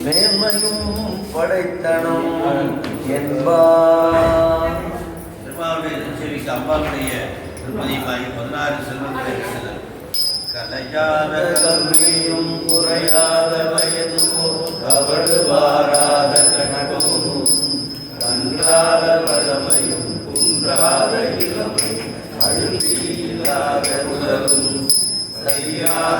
மேன்மையும் படைத்தனும் என்பார். திருமாவுடைய அம்பாவுடைய திருமதி பாய் பதினாறு செல்வங்களை கலையாத கல்வியும் குறையாத வயது கவடு வாராத கனவும் கன்றாத வளமையும் குன்றாத இளமை அழுத்தி இல்லாத உலகும் சரியாத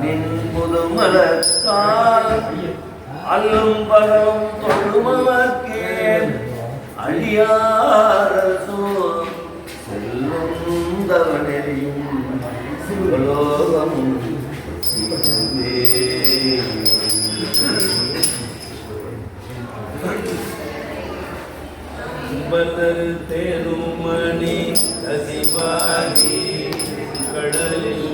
நின் புதுமலக்கால் அல்லும் பகலும் தொழுமலக்கே அழியாரசோ செல்வந்தவனெறியும் சிவலோகம் தேருமணி கசிபாரி கடலில்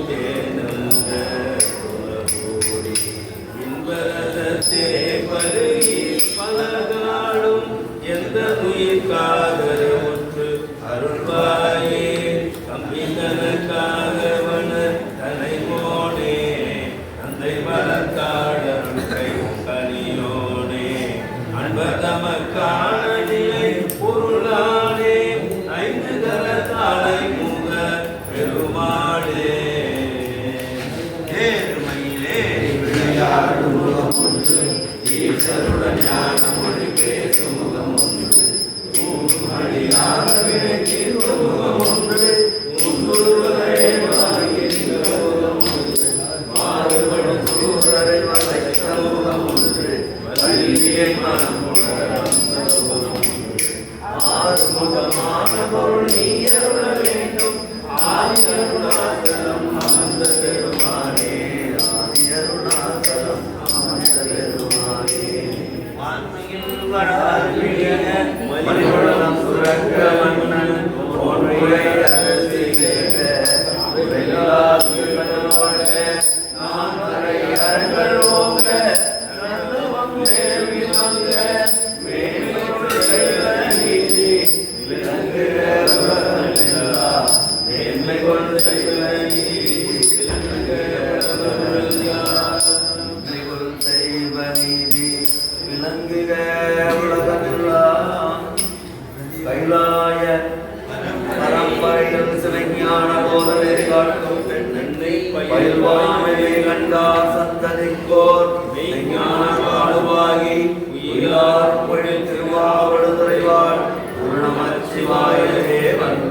எங்களுக்காக ஒன்று அருள்வாயே. தம்பிதனுக்காக வன தனை மோனே தந்தை வளர்க்காக விளங்குக உலகமெல்லாம். கைலாய பரம்பரையில் சிவஞான போதனை காட்டும். பெண்ணை பயில்வாய்மையை கண்டார் சந்ததிக்கோர் பூர்ணமச்சிவாய தேவன்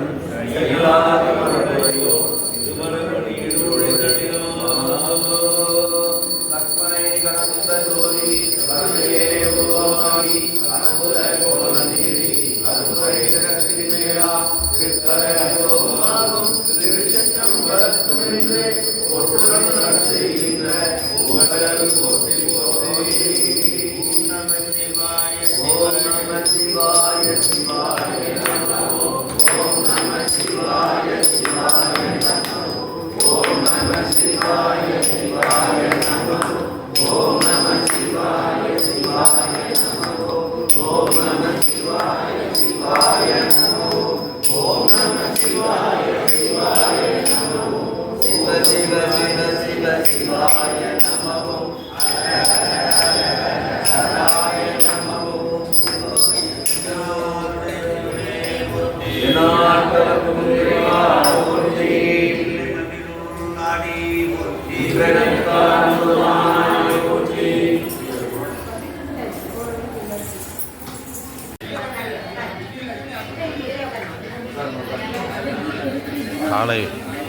காலை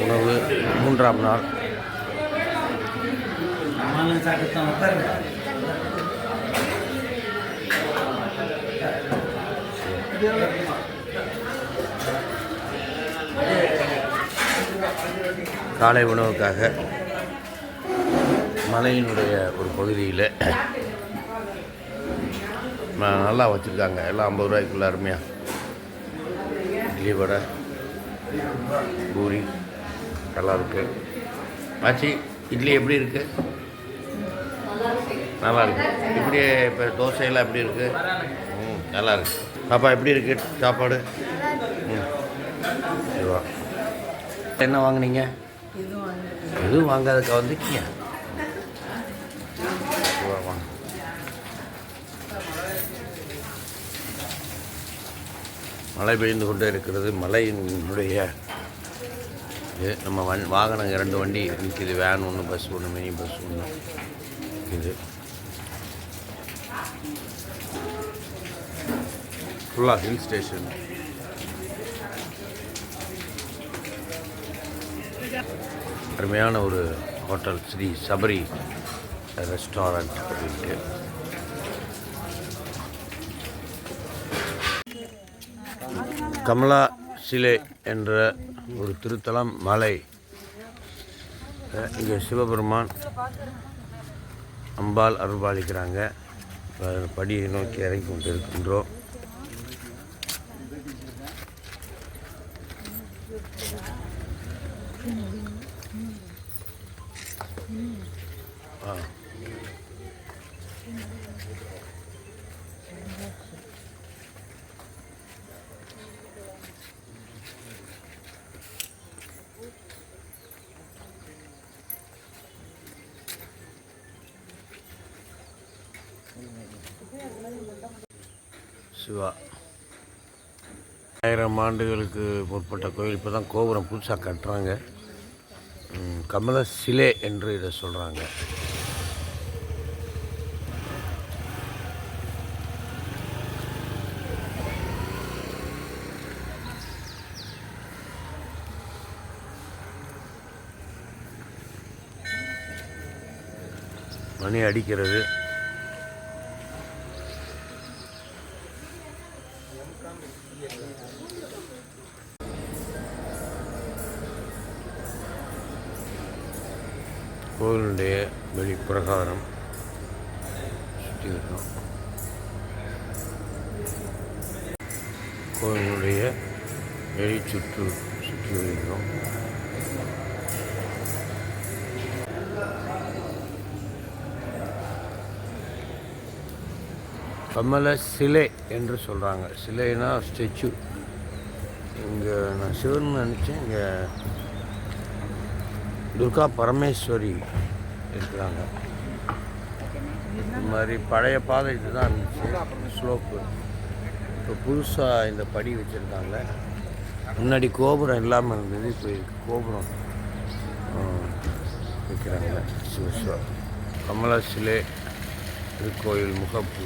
உணவு மூன்றாம் நாள் Thank. காலை உணவுக்காக மலையினுடைய ஒரு பகுதியில் நல்லா வச்சுருக்காங்க. எல்லாம் ஐம்பது ரூபாய்க்குள்ள அருமையாக இட்லி வடை பூரி நல்லா இருக்கு. ஆச்சு இட்லி எப்படி இருக்கு? நல்லா இருக்கு. இப்படி இப்போ தோசையெல்லாம் எப்படி இருக்கு? ம் நல்லா இருக்கு. பாப்பா எப்படி இருக்கு சாப்பாடு? ம். என்ன வாங்குனீங்க? எதுவும் வாங்காதக்கா வந்துக்கிங்க மழை பெய்ந்து கொண்டே இருக்கிறது. மழையினுடைய இது நம்ம வண் வாகனம் ரெண்டு வண்டி நிற்கிது வேன் ஒன்று பஸ் ஒன்று மினி பஸ் ஒன்று இது ஃபுல்லாக ஹில் ஸ்டேஷன் அருமையான ஒரு ஹோட்டல் ஸ்ரீ சபரி ரெஸ்டாரண்ட் அப்படின்ட்டு. கமலா சிலை என்ற ஒரு திருத்தலம் மலை. இங்கே சிவபெருமான் அம்பாள் அருள்பாலிக்கிறாங்க. படியை நோக்கி இறங்கி கொண்டு இருக்கின்றோம் ஆ சிவா. ஆயிரம் ஆண்டுகளுக்கு முற்பட்ட கோயில் இப்போ தான் கோபுரம் புதுசாக கட்டுறாங்க. கமல சிலை என்று இதை சொல்கிறாங்க மணி அடிக்கிறது. கோவிலுடைய வெளிப்பிரகாரம் சுற்றி இருக்கோம் கோவிலுடைய வெளி சுற்று சுற்றி வருகிறோம் கமல சிலை என்று சொல்கிறாங்க சிலைனா ஸ்டெச்சு. இங்கே நான் சிவன் நினச்சேன் இங்கே துர்கா பரமேஸ்வரி இருக்கிறாங்க. இந்த மாதிரி பழைய பாதை இதுதான் இருந்துச்சு ஸ்லோப்பு. இப்போ புதுசாக இந்த படி வச்சுருக்காங்க. முன்னாடி கோபுரம் இல்லாமல் இருந்தது இப்போ கோபுரம் வைக்கிறாங்க சிவசிவா கமலா சிலை திருக்கோயில் முகப்பு.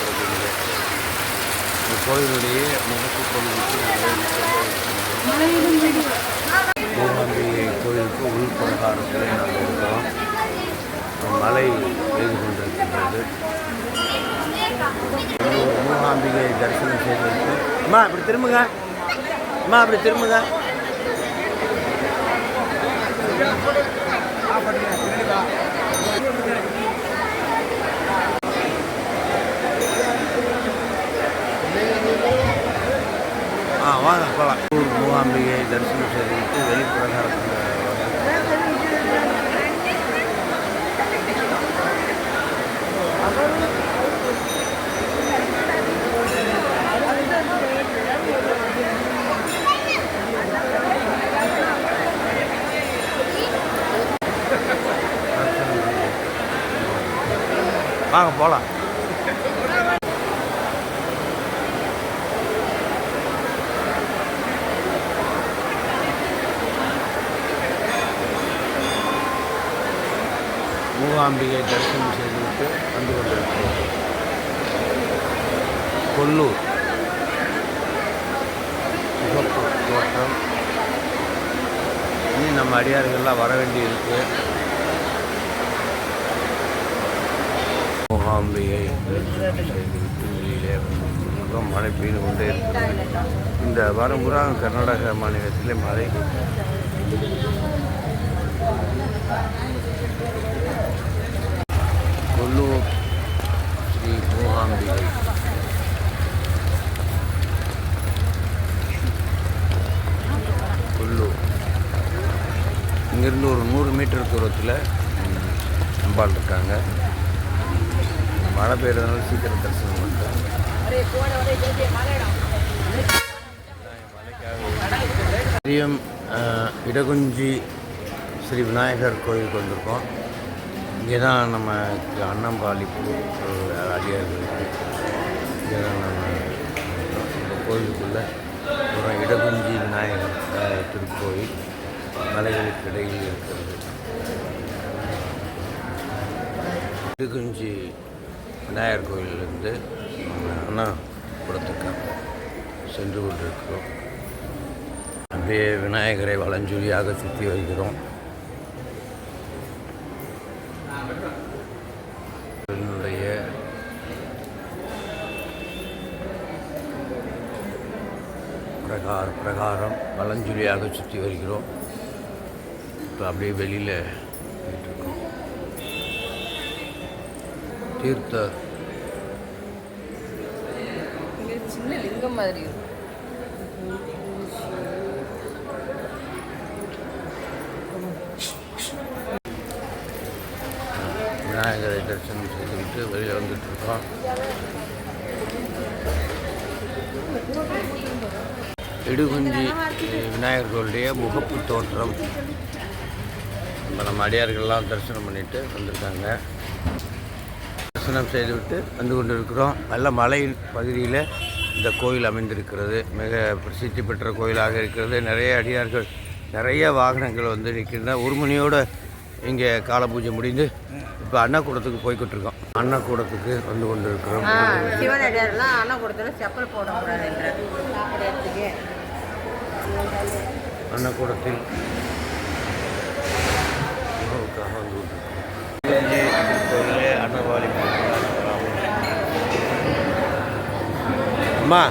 கோயிலுடைய முகப்பு கோயிலுக்கு மூகாம்பிகை கோயிலுக்கு உள் பிரகாரத்தில் நாங்கள் இருக்கிறோம் மலை பெய்து கொண்டிருக்கின்றது. மூகாம்பிகை தரிசனம் செய்வதற்கு அம்மா அப்படி திரும்புங்க. அம்மா அப்படி திரும்புங்க. ஆ வாங்க போகலாம் மூகாம்பிகை தரிசனம் செய்துவிட்டு வெளிப்பிரகாரத்தில் வாங்க. போகலாம் மூகாம்பிகை தரிசனம் செய்துவிட்டு வந்து கொண்டிருக்கிறோம். கொல்லூர். சிவப்பு தோட்டம். இனி நம்ம அடியார்கள்லாம் வர வேண்டி இருக்கு மூகாம்பிகை தரிசனம் செய்துவிட்டு வெளியிலே முகம் மழை பெய்து கொண்டே இருக்கிறது. இந்த வாரம் பூரா கர்நாடக மாநிலத்திலே மழை கொல்லூர் ஸ்ரீ மூகாம்பிகை கொல்லூர் இங்கேருந்து ஒரு நூறு மீட்டர் தூரத்தில் அம்பாள் இருக்காங்க. மழை பெய்யறதுனால சீக்கிரம் தரிசனம் பண்ணுறாங்க மதியம் இடகுஞ்சி ஸ்ரீ விநாயகர் கோயில் வந்திருக்கோம். இங்கே தான் நம்ம அன்னம்பாளிப்பு அடியார்கள் இங்கே தான் நம்ம இந்த கோயிலுக்குள்ளே ஒரு இடகுஞ்சி விநாயகர் திருக்கோயில் மலைகளுக்கு இடையில் இருக்கிறது. இடகுஞ்சி விநாயகர் கோயிலிருந்து அண்ணா கொடுத்துருக்காங்க சென்று கொண்டிருக்கிறோம். அப்படியே விநாயகரை வளஞ்சொலியாக சுற்றி வருகிறோம். வலஞ்சுழியாக சுற்றி வருகிறோம். இப்போ அப்படியே வெளியில் இருக்கோம் தீர்த்த. சின்ன லிங்கம் மாதிரி இருக்கும் விநாயகரை தரிசனம் செய்துவிட்டு வெளியில் வந்துட்டு இடுகுஞ்சி விநாயகர்களுடைய முகப்பு தோற்றம். இப்போ நம்ம அடியார்கள்லாம் தரிசனம் பண்ணிட்டு வந்திருக்காங்க. தரிசனம் செய்துவிட்டு வந்து கொண்டிருக்கிறோம். நல்ல மலையின் பகுதியில் இந்த கோயில் அமைந்திருக்கிறது. மிக பிரசித்தி பெற்ற கோயிலாக இருக்கிறது. நிறைய அடியார்கள் நிறைய வாகனங்கள் வந்து நிற்கின்றன. ஒரு மணியோடு இங்கே கால பூஜை முடிந்து இப்போ அன்னக்கூடத்துக்கு போய்கிட்டு இருக்கோம் அன்னக்கூடத்துக்கு வந்து கொண்டிருக்கிறோம். சிவனடியார்லாம் அண்ணன் கொடுத்தோட செப்பல் போடக்கூடாதுன்ற சாப்பிட்றதுக்கு. அன்னக்கூடத்தில் உணவுக்காக வந்து கொண்டிருக்கிறோம். கோயிலே அன்னவாளி அம்மா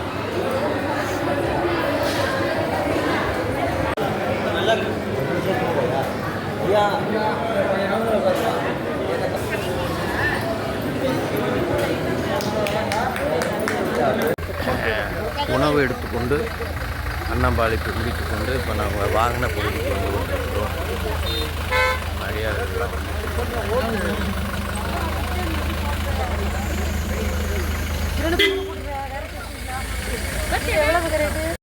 உணவு எடுத்துக்கொண்டு அன்னம்பாளிப்பு குடித்து கொண்டு இப்போ நாங்கள் வாகன பகுதிக்கு வந்து கொண்டிருக்கிறோம் மரியாதைகள்லாம் வந்து